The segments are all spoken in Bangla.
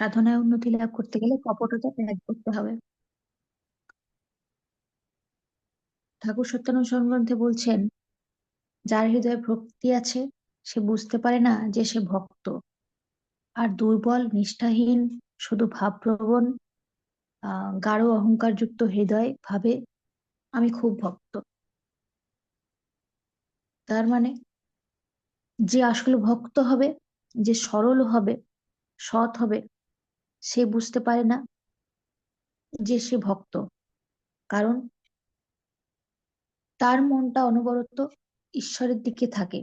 সাধনায় উন্নতি লাভ করতে গেলে কপটতা ত্যাগ করতে হবে। ঠাকুর সত্যানুসরণ গ্রন্থে বলছেন, যার হৃদয়ে ভক্তি আছে, সে বুঝতে পারে না যে সে ভক্ত। আর দুর্বল, নিষ্ঠাহীন, শুধু ভাবপ্রবণ গাঢ় অহংকার যুক্ত হৃদয় ভাবে আমি খুব ভক্ত। তার মানে যে আসলে ভক্ত হবে, যে সরল হবে, সৎ হবে সে বুঝতে পারে না যে সে ভক্ত। কারণ তার মনটা অনবরত ঈশ্বরের দিকে থাকে।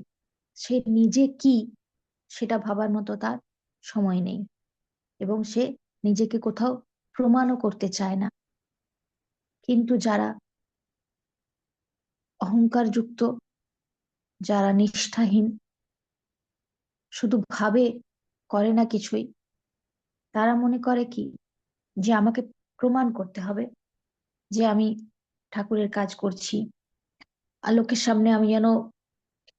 সে নিজে কি সেটা ভাবার মতো তার সময় নেই এবং সে নিজেকে কোথাও প্রমাণও করতে চায় না। কিন্তু যারা অহংকার যুক্ত যারা নিষ্ঠাহীন, শুধু ভাবে করে না কিছুই তারা মনে করে কি? যে আমাকে প্রমাণ করতে হবে যে আমি ঠাকুরের কাজ করছি। আর লোকের সামনে আমি যেন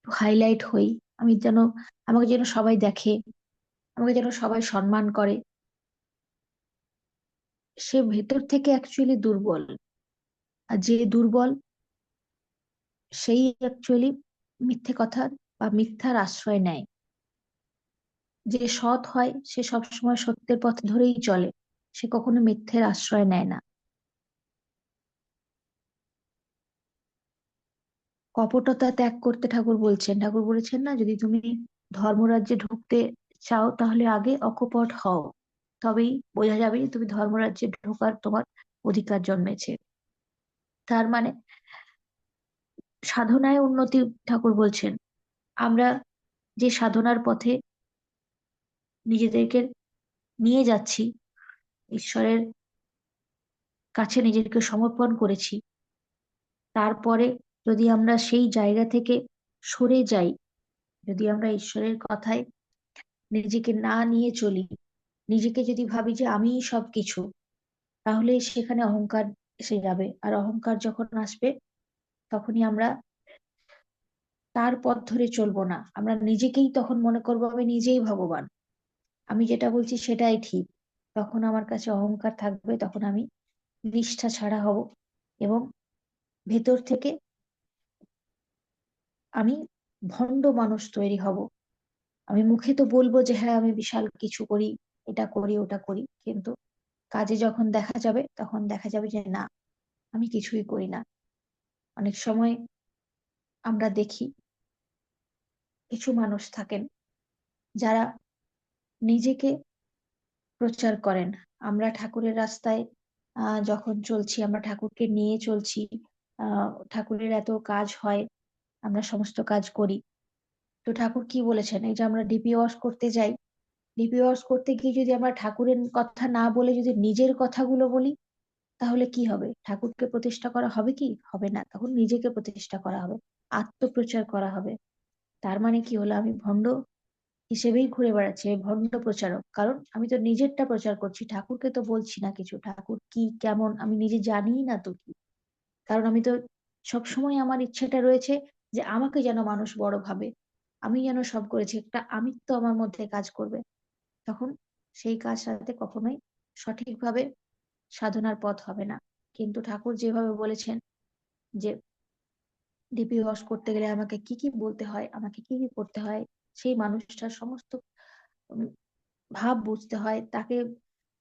হাইলাইট হই, আমি যেন, আমাকে যেন সবাই দেখে, আমাকে যেন সবাই সম্মান করে। সে ভেতর থেকে অ্যাকচুয়ালি দুর্বল। আর যে দুর্বল, সেই অ্যাকচুয়ালি মিথ্যে কথা বা মিথ্যার আশ্রয় নেয়। যে সৎ হয়, সে সবসময় সত্যের পথ ধরেই চলে। সে কখনো মিথ্যের আশ্রয় নেয় না। কপটতা ত্যাগ করতে ঠাকুর বলছেন। ঠাকুর বলেছেন না, যদি তুমি ধর্মরাজ্যে ঢুকতে চাও, তাহলে আগে অকপট হও। তবেই বোঝা যাবে যে তুমি ধর্মরাজ্যে ঢোকার তোমার অধিকার জন্মেছে। তার মানে সাধনায় উন্নতি ঠাকুর বলছেন। আমরা যে সাধনার পথে নিজেদেরকে নিয়ে যাচ্ছি। ঈশ্বরের কাছে নিজেকে সমর্পণ করেছি। তারপরে যদি আমরা সেই জায়গা থেকে সরে যাই, যদি আমরা ঈশ্বরের কথায় নিজেকে না নিয়ে চলি, নিজেকে যদি ভাবি যে আমিই সব কিছু তাহলে সেখানে অহংকার এসে যাবে। আর অহংকার যখন আসবে, তখনই আমরা তার পথ ধরে চলবো না। আমরা নিজেকেই তখন মনে করব, আমি নিজেই ভগবান। আমি যেটা বলছি সেটাই ঠিক। তখন আমার কাছে অহংকার থাকবে, তখন আমি নিষ্ঠা ছাড়া হব এবং ভেতর থেকে আমি ভণ্ড মানুষ তৈরি হব। আমি মুখে তো বলব যে হ্যাঁ আমি বিশাল কিছু করি, এটা করি, ওটা করি, কিন্তু কাজে যখন দেখা যাবে, তখন দেখা যাবে যে, না, আমি কিছুই করি না। অনেক সময় আমরা দেখি কিছু মানুষ থাকেন যারা নিজেকে প্রচার করেন। আমরা ঠাকুরের রাস্তায় যখন চলছি, আমরা ঠাকুরকে নিয়ে চলছি ঠাকুরের এত কাজ হয়, আমরা সমস্ত কাজ করি। তো ঠাকুর কি বলেছেন? এই যে আমরা ডিপি ওয়াশ করতে যাই ডিপি ওয়াশ করতে গিয়ে যদি আমরা ঠাকুরের কথা না বলে যদি নিজের কথাগুলো বলি, তাহলে কি হবে? ঠাকুরকে প্রতিষ্ঠা করা হবে কি? হবে না। তখন নিজেকে প্রতিষ্ঠা করা হবে, আত্মপ্রচার করা হবে। তার মানে কি হলো? আমি ভণ্ড হিসেবেই ঘুরে বেড়াচ্ছে ভণ্ড প্রচারক। কারণ আমি তো নিজেরটা প্রচার করছি, ঠাকুরকে তো বলছি না কিছু। ঠাকুর কি, কেমন, আমি নিজে জানি না তো কি? কারণ আমি তো সবসময় আমার ইচ্ছেটা রয়েছে যে আমাকে যেন মানুষ বড় ভাবে। আমি যেন সব করেছি, একটা আমিত্ব আমার মধ্যে কাজ করবে। তখন সেই কাজটাতে কখনোই সঠিকভাবে সাধনার পথ হবে না। কিন্তু ঠাকুর যেভাবে বলেছেন যে ডিপি ওয়াশ করতে গেলে আমাকে কি কি বলতে হয়, আমাকে কি কি করতে হয় সেই মানুষটার সমস্ত ভাব বুঝতে হয়, তাকে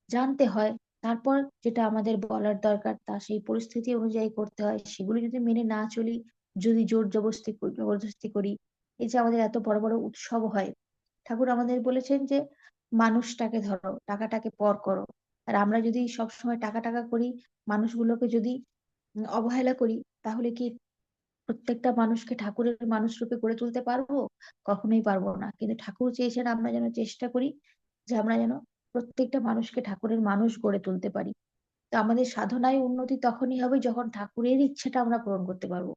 জানতে হয়। তারপর যেটা আমাদের বলার দরকার, তা সেই পরিস্থিতি অনুযায়ী করতে হয়। সেগুলো যদি মেনে না চলি, যদি জোর জবরদস্তি জবরদস্তি করি, এই যে আমাদের এত বড় বড় উৎসব হয়। ঠাকুর আমাদের বলেছেন যে, মানুষটাকে ধরো, টাকাটাকে পর করো। আর আমরা যদি সবসময় টাকা টাকা করি, মানুষগুলোকে যদি অবহেলা করি, তাহলে কি প্রত্যেকটা মানুষকে ঠাকুরের মানুষ রূপে গড়ে তুলতে পারব? কখনোই পারব না। কিন্তু ঠাকুর চেয়েছেন আমরা যেন চেষ্টা করি যে আমরা যেন প্রত্যেকটা মানুষকে ঠাকুরের মানুষ গড়ে তুলতে পারি। তো আমাদের সাধনায় উন্নতি তখনই হবে যখন ঠাকুরের ইচ্ছেটা আমরা পূরণ করতে পারব।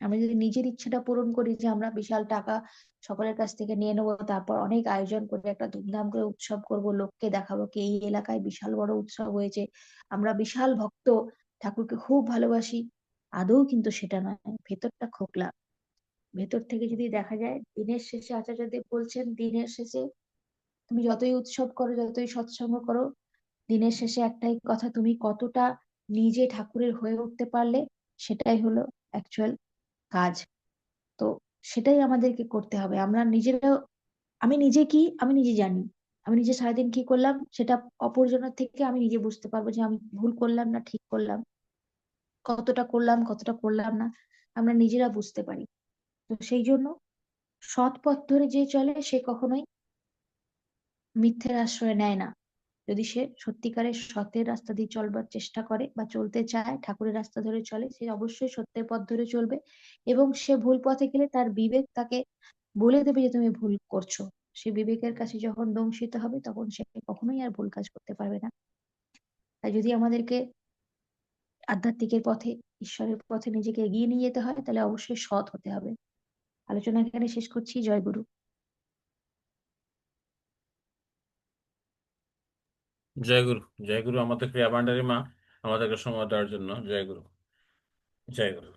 আমরা যদি নিজের ইচ্ছেটা পূরণ করি যে আমরা বিশাল টাকা সকলের কাছ থেকে নিয়ে নেব, তারপর অনেক আয়োজন করে একটা ধুমধাম করে উৎসব করব, লোককে দেখাবো কি এই এলাকায় বিশাল বড় উৎসব হয়েছে। আমরা বিশাল ভক্ত, ঠাকুরকে খুব ভালোবাসি। আদৌ কিন্তু সেটা নয়, ভেতরটা খোকলা। ভেতর থেকে যদি দেখা যায়, দিনের শেষে আচার্যদেব বলছেন, দিনের শেষে তুমি যতই উৎসব করো, যতই সৎসঙ্গ করো, দিনের শেষে একটাই কথা, তুমি কতটা নিজে ঠাকুরের হয়ে উঠতে পারলে, সেটাই হলো অ্যাকচুয়াল কাজ। তো সেটাই আমাদেরকে করতে হবে। আমরা নিজেরাও, আমি নিজে কি, আমি নিজে জানি। আমি নিজে সারাদিন কি করলাম, সেটা অপরজনের থেকে আমি নিজে বুঝতে পারব যে আমি ভুল করলাম না ঠিক করলাম। কতটা করলাম কতটা করলাম না, আমরা নিজেরা বুঝতে পারি। তো সেই জন্য সৎ পথ ধরে যে চলে, সে কখনোই মিথ্যের আশ্রয় নেয় না। যদি সে সত্যিকারের সতের রাস্তা দিয়ে চলবার চেষ্টা করে বা চলতে চায়, ঠাকুরের রাস্তা ধরে চলে, সে অবশ্যই সত্যের পথ ধরে চলবে এবং সে ভুল পথে গেলে তার বিবেক তাকে বলে দেবে যে তুমি ভুল করছ। সে বিবেকের কাছে যখন দংশিত হবে, তখন সে কখনোই আর ভুল কাজ করতে পারবে না। তাই যদি আমাদেরকে আধ্যাত্মিকের পথে, ঈশ্বরের পথে নিজেকে এগিয়ে নিয়ে যেতে হয়, তাহলে অবশ্যই সৎ হতে হবে। আলোচনা এখানে শেষ করছি। জয় গুরু। জয় গুরু। জয় গুরু আমাদের ক্রিয়া ভান্ডারী মা, আমাদেরকে সময় দেওয়ার জন্য। জয় গুরু। জয় গুরু।